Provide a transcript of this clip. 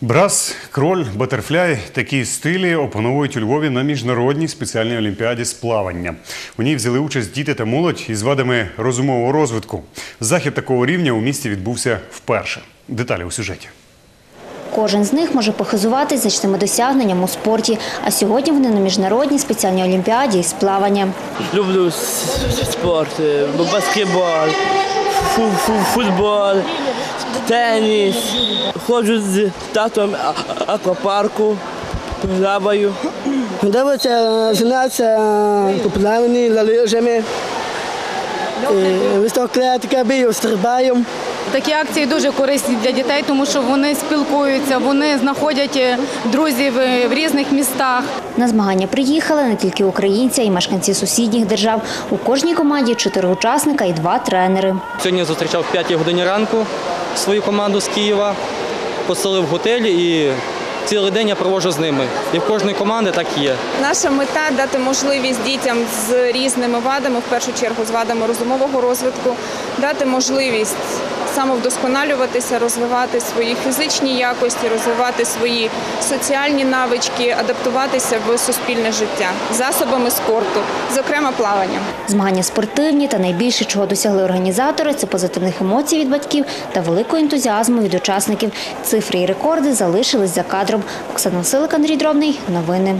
Брас, кроль, батерфляй такі стилі опановують у Львові на міжнародній спеціальній олімпіаді з плавання. У ній взяли участь діти та молодь із вадами розумового розвитку. Захід такого рівня у місті відбувся вперше. Деталі у сюжеті. Кожен з них може похизуватись значними досягненням у спорті. А сьогодні вони на міжнародній спеціальній олімпіаді із плавання. Люблю спорт, е, баскетбол, футбол, теніс. Ходжу з татом аквапарку, плаваю. Дивиться, займатися по плаванні, лижами, високоатлетика, бію, стрибаю. Такі акції дуже корисні для дітей, тому що вони спілкуються, вони знаходять е, друзів е, в різних містах. На змагання приїхали не тільки українці, а й мешканці сусідніх держав. У кожній команді чотири учасника і два тренери. Сьогодні зустрічав в 5 годині ранку свою команду з Києва, поселив в готелі і цілий день я проводжу з ними. І в кожної команди так є. Наша мета дати можливість дітям з різними вадами, в першу чергу з вадами розумового розвитку, дати можливість самовдосконалюватися, розвивати свої фізичні якості, розвивати свої соціальні навички, адаптуватися в суспільне життя засобами спорту, зокрема плаванням. Змагання спортивні та найбільше, чого досягли організатори, це позитивних емоцій від батьків та великого ентузіазму від учасників. Цифри і рекорди залишились за кадром. Оксана Василик, Андрій Дробний. Новини.